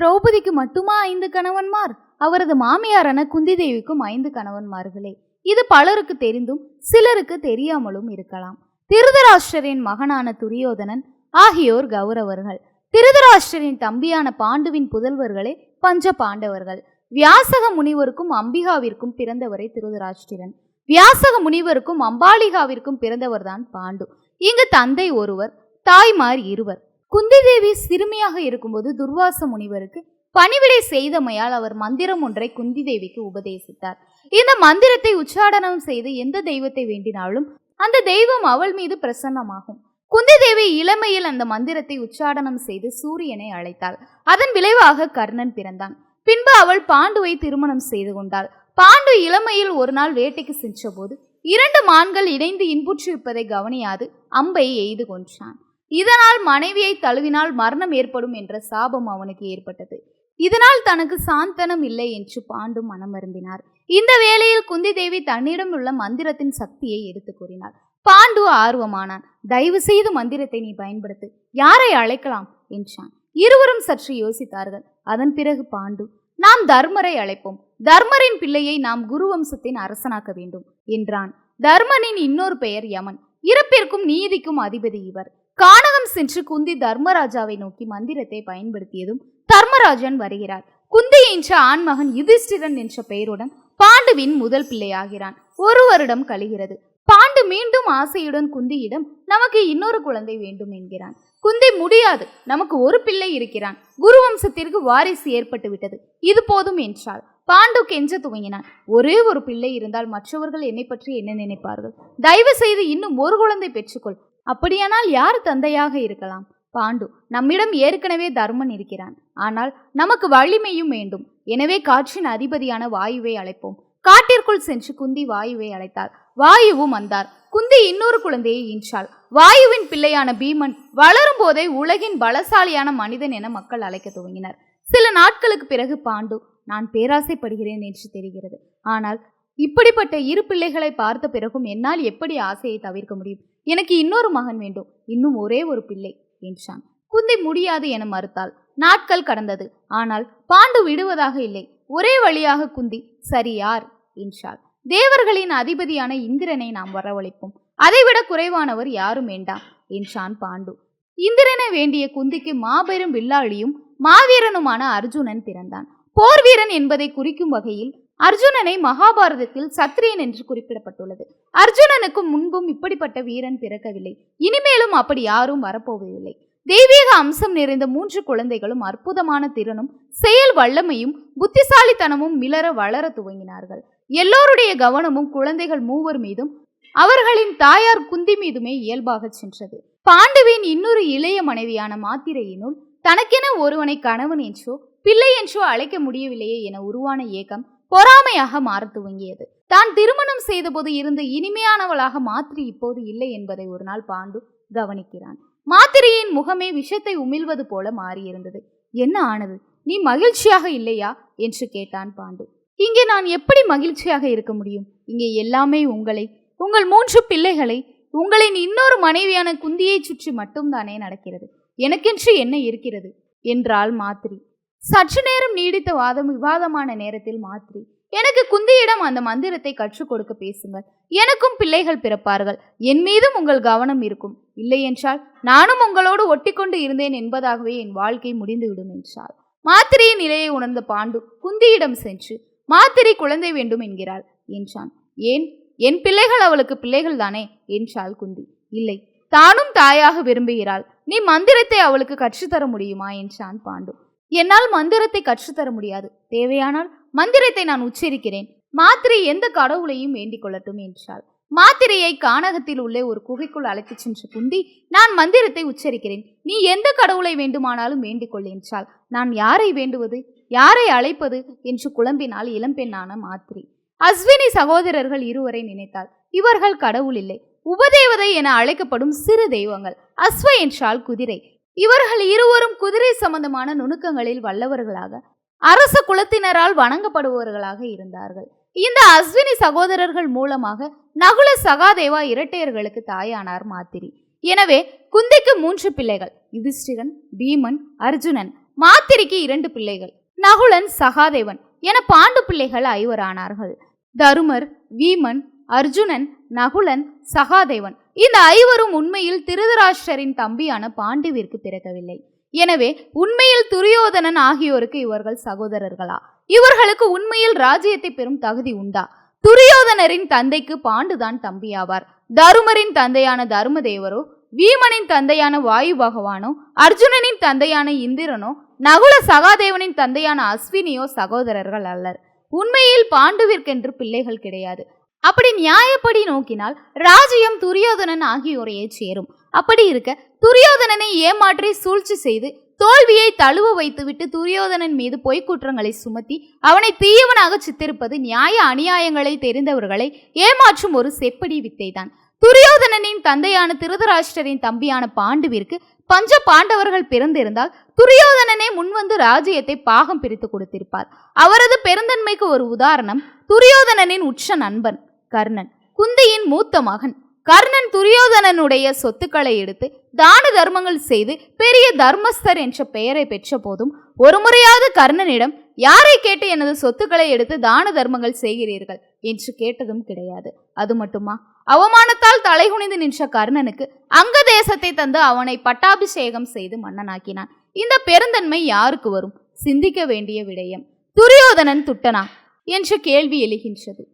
திரௌபதிக்கு மட்டுமா ஐந்து கணவன்மார்? அவரது மாமியாரான குந்தி தேவிக்கும் ஐந்து கணவன்மார்களே. இது பலருக்கு தெரிந்தும் சிலருக்கு தெரியாமலும் இருக்கலாம். திருதராஷ்டிரரின் மகனான துரியோதனன் ஆகியோர் கௌரவர்கள். திருதராஷ்டிரரின் தம்பியான பாண்டுவின் புதல்வர்களே பஞ்ச பாண்டவர்கள். வியாசக முனிவருக்கும் அம்பிகாவிற்கும் பிறந்தவரே திருதராஷ்டிரன். வியாசக முனிவருக்கும் அம்பாலிகாவிற்கும் பிறந்தவர்தான் பாண்டு. இங்கு தந்தை ஒருவர் தாய்மார் இருவர். குந்தி தேவி சிறுமியாக இருக்கும்போது துர்வாச முனிவருக்கு பணிவிடை செய்தமையால் அவர் மந்திரம் ஒன்றை குந்தி தேவிக்கு உபதேசித்தார். இந்த மந்திரத்தை உச்சாடனம் செய்து எந்த தெய்வத்தை வேண்டினாலும் அந்த தெய்வம் அவள் மீது பிரசன்னமாகும். குந்தி தேவி இளமையில் அந்த மந்திரத்தை உச்சாடனம் செய்து சூரியனை அழைத்தாள். அதன் விளைவாக கர்ணன் பிறந்தான். பின்பு அவள் பாண்டுவை திருமணம் செய்து கொண்டாள். பாண்டு இளமையில் ஒரு நாள் வேட்டைக்கு சென்றபோது இரண்டு மான்கள் இணைந்து இன்புற்றிருப்பதை கவனியாது அம்பை எய்து கொன்றான். இதனால் மனைவியை தழுவினால் மரணம் ஏற்படும் என்ற சாபம் அவனுக்கு ஏற்பட்டது. இதனால் தனக்கு சாந்தனம் இல்லை என்று பாண்டு மனமருந்தினார். இந்த வேளையில் குந்தி தேவி தன்னிடம் உள்ள மந்திரத்தின் சக்தியை எடுத்து கூறினார் பாண்டு ஆர்வமானான். தயவு செய்து மந்திரத்தை நீ பயன்படுத்து. யாரை அழைக்கலாம்? என்றான். இருவரும் சற்று யோசித்தார்கள். அதன் பிறகு பாண்டு நாம் தர்மரை அழைப்போம். தர்மரின் பிள்ளையை நாம் குருவம்சத்தின் அரசனாக்க வேண்டும் என்றான். தர்மனின் இன்னொரு பெயர் யமன். இறப்பிற்கும் நீதிக்கும் அதிபதி இவர். கானகம் சென்று குந்தி தர்மராஜாவை நோக்கி மந்திரத்தை பயன்படுத்தியதும் தர்மராஜன் வருகிறார். குந்தி என்ற ஆண்மகன் யுதிஷ்டிரன் என்ற பெயருடன் பாண்டுவின் முதல் பிள்ளையாகிறான். ஒரு வருடம் கழிகிறது. பாண்டு மீண்டும் ஆசையுடன் குந்தியிடம் நமக்கு இன்னொரு குழந்தை வேண்டும் என்கிறான். குந்தி முடியாது. நமக்கு ஒரு பிள்ளை இருக்கிறான். குருவம்சத்திற்கு வாரிசு ஏற்பட்டு விட்டது. இது போதும் என்றாள். பாண்டு கெஞ்ச துவங்கினான். ஒரே ஒரு பிள்ளை இருந்தால் மற்றவர்கள் என்னை பற்றி என்ன நினைப்பார்கள்? தயவு செய்து இன்னும் ஒரு குழந்தை பெற்றுக்கொள். அப்படியானால் யார் தந்தையாக இருக்கலாம்? பாண்டு நம்மிடம் ஏற்கனவே தர்மன் இருக்கிறான். ஆனால் நமக்கு வலிமையும் வேண்டும். எனவே காற்றின் அதிபதியான வாயுவை அழைப்போம். காட்டிற்குள் சென்று குந்தி வாயுவை அழைத்தாள். வாயுவும் வந்தார். குந்தி இன்னொரு குழந்தையை ஈன்றாள். வாயுவின் பிள்ளையான பீமன் வளரும் போதே உலகின் பலசாலியான மனிதன் என மக்கள் அழைக்க துவங்கினர். சில நாட்களுக்கு பிறகு பாண்டு நான் பேராசைப்படுகிறேன் என்று தெரிகிறது. ஆனால் இப்படிப்பட்ட இரு பிள்ளைகளை பார்த்த பிறகும் என்னால் எப்படி ஆசையை தவிர்க்க முடியும்? எனக்கு இன்னொரு மகன் வேண்டும். இன்னும் ஒரே ஒரு பிள்ளை என்றான். குந்தி முடியாது என மறுத்தாள். நாட்கள் கடந்தது. ஆனால் பாண்டு விடுவதாக இல்லை. ஒரே வழியாக குந்தி சரி யார்? என்றாள். தேவர்களின் அதிபதியான இந்திரனை நாம் வரவழைப்போம். அதைவிட குறைவானவர் யாரும் வேண்டாம் என்றான் பாண்டு. இந்திரனை வேண்டிய குந்திக்கு மாபெரும் வில்லாளியும் மாவீரனுமான அர்ஜுனன் பிறந்தான். போர் வீரன் என்பதை குறிக்கும் வகையில் அர்ஜுனனை மகாபாரதத்தில் சத்திரியன் என்று குறிப்பிடப்பட்டுள்ளது. அர்ஜுனனுக்கு முன்பும் இப்படிப்பட்ட வீரன் பிறக்கவில்லை. இனிமேலும் அப்படி யாரும் வரப்போவதில்லை. தெய்வீக அம்சம் நிறைந்த மூன்று குழந்தைகளும் அற்புதமான திறனும் செயல் வல்லமையும் புத்திசாலித்தனமும் மிளர வளர துவங்கினார்கள். எல்லோருடைய கவனமும் குழந்தைகள் மூவர் மீதும் அவர்களின் தாயார் குந்தி மீதுமே இயல்பாக சென்றது. பாண்டுவின் இன்னொரு இளைய மனைவியான மாத்திரையினுள் தனக்கென ஒருவனை கணவன் என்றோ பிள்ளை என்றோ அழைக்க முடியவில்லையே என உருவான ஏக்கம் பொறாமையாக மாற துவங்கியது. தான் திருமணம் செய்தபோது இருந்து இனிமையானவளாக மாத்திரி இப்போது இல்லை என்பதை ஒரு நாள் பாண்டு கவனிக்கிறான். மாத்திரையின் முகமே விஷத்தை உமிழ்வது போல மாறியிருந்தது. என்ன ஆனது? நீ மகிழ்ச்சியாக இல்லையா? என்று கேட்டான் பாண்டு. இங்கே நான் எப்படி மகிழ்ச்சியாக இருக்க முடியும்? இங்கே எல்லாமே உங்களை உங்கள் மூன்று பிள்ளைகளை உங்களின் இன்னொரு மனைவியான குந்தியை சுற்றி மட்டும்தானே நடக்கிறது. எனக்கென்று என்ன இருக்கிறது? என்றாள் மாத்திரி. சற்று நேரம் நீடித்த வாதம் விவாதமான நேரத்தில் மாத்திரி எனக்கு குந்தியிடம் அந்த மந்திரத்தை கற்றுக் கொடுக்க பேசுங்கள். எனக்கும் பிள்ளைகள் பிறப்பார்கள். என் மீதும் உங்கள் கவனம் இருக்கும். இல்லையென்றால் நானும் உங்களோடு ஒட்டிக்கொண்டு இருந்தேன் என்பதாகவே என் வாழ்க்கை முடிந்துவிடும் என்றாள். மாத்திரையின் நிலையை உணர்ந்த பாண்டு குந்தியிடம் சென்று மாத்திரை குழந்தை வேண்டும் என்கிறாள் என்றான். ஏன்? என் பிள்ளைகள் அவளுக்கு பிள்ளைகள் தானே? என்றாள் குந்தி. இல்லை தானும் தாயாக விரும்புகிறாள். நீ மந்திரத்தை அவளுக்கு கற்றுத்தர முடியுமா? என்றான் பாண்டு. என்னால் மந்திரத்தை கற்றுத்தர முடியாது. தேவையானால் மந்திரத்தை நான் உச்சரிக்கிறேன். மாத்திரை எந்த கடவுளையும் வேண்டிக் கொள்ளட்டும் என்றாள். மாத்திரையை கானகத்தில் உள்ளே ஒரு குகைக்குள் அழைத்துச் சென்று குந்தி நான் மந்திரத்தை உச்சரிக்கிறேன். நீ எந்த கடவுளை வேண்டுமானாலும் வேண்டிக்கொள் என்றாள். நான் யாரை வேண்டுவது? யாரை அழைப்பது? என்று குழம்பினால் இளம்பெண்ணான மாத்திரை. அஸ்வினி சகோதரர்கள் இருவரை நினைத்தாள். இவர்கள் கடவுள் இல்லை. உபதேவதை என அழைக்கப்படும் சிறு தெய்வங்கள். அஸ்வ என்றால் குதிரை. இவர்கள் இருவரும் குதிரை சம்பந்தமான நுணுக்கங்களில் வல்லவர்களாக அரச குலத்தினரால் வணங்கப்படுபவர்களாக இருந்தார்கள். இந்த அஸ்வினி சகோதரர்கள் மூலமாக நகுல சகாதேவா இரட்டையர்களுக்கு தாயானார் மாத்திரி. எனவே குந்திக்கு மூன்று பிள்ளைகள் யுதிஷ்டிரன் பீமன் அர்ஜுனன் மாத்திரிக்கு இரண்டு பிள்ளைகள் நகுலன் சகாதேவன் என பாண்டு பிள்ளைகள் ஐவரானார்கள். தருமர் வீமன் அர்ஜுனன் நகுலன் சகாதேவன் இந்த ஐவரும் உண்மையில் திருதராஷ்டரின் தம்பியான பாண்டுவிற்கு பிறக்கவில்லை. எனவே உண்மையில் துரியோதனன் ஆகியோருக்கு இவர்கள் சகோதரர்களா? இவர்களுக்கு உண்மையில் ராஜ்யத்தை பெறும் தகுதி உண்டா? துரியோதனரின் தந்தைக்கு பாண்டுதான் தம்பியாவார். தருமரின் தந்தையான தருமதேவரோ வீமனின் தந்தையான வாயு பகவானோ அர்ஜுனனின் தந்தையான இந்திரனோ நகுல சகாதேவனின் தந்தையான அஸ்வினியோ சகோதரர்கள் அல்லர். உண்மையில் பாண்டுவிற்கென்று பிள்ளைகள் கிடையாது. அப்படி நியாயப்படி நோக்கினால் ராஜ்யம் துரியோதனன் ஆகியோரையே சேரும். அப்படி இருக்க துரியோதனனை ஏமாற்றி சூழ்ச்சி செய்து தோல்வியை தழுவ வைத்துவிட்டு துரியோதனன் மீது பொய்க்குற்றங்களை சுமத்தி அவனை தீயவனாக சித்தரிப்பது நியாய அநியாயங்களை தெரிந்தவர்களை ஏமாற்றும் ஒரு செப்படி வித்தைதான். துரியோதனனின் தந்தையான திருதராஷ்டரின் தம்பியான பாண்டுவிற்கு பஞ்ச பாண்டவர்கள் பிறந்திருந்தால் துரியோதனனே முன்வந்து ராஜ்யத்தை பாகம் பிரித்து கொடுத்திருப்பார். அவரது பெருந்தன்மைக்கு ஒரு உதாரணம் துரியோதனனின் உச்ச நண்பன். கர்ணன் குந்தியின் மூத்த மகன். கர்ணன் துரியோதனனுடைய சொத்துக்களை எடுத்து தான தர்மங்கள் செய்து பெரிய தர்மஸ்தர் என்ற பெயரை பெற்ற போதும் ஒரு முறையாவது கர்ணனிடம் யாரை கேட்டு எனது சொத்துக்களை எடுத்து தான தர்மங்கள் செய்கிறீர்கள்? என்று கேட்டதும் கிடையாது. அது மட்டுமா? அவமானத்தால் தலைகுனிந்து நின்ற கர்ணனுக்கு அங்க தேசத்தை தந்து அவனை பட்டாபிஷேகம் செய்து மன்னனாக்கினான். இந்த பெருந்தன்மை யாருக்கு வரும்? சிந்திக்க வேண்டிய விடயம். துரியோதனன் துட்டனா என்ற கேள்வி எழுகின்றது.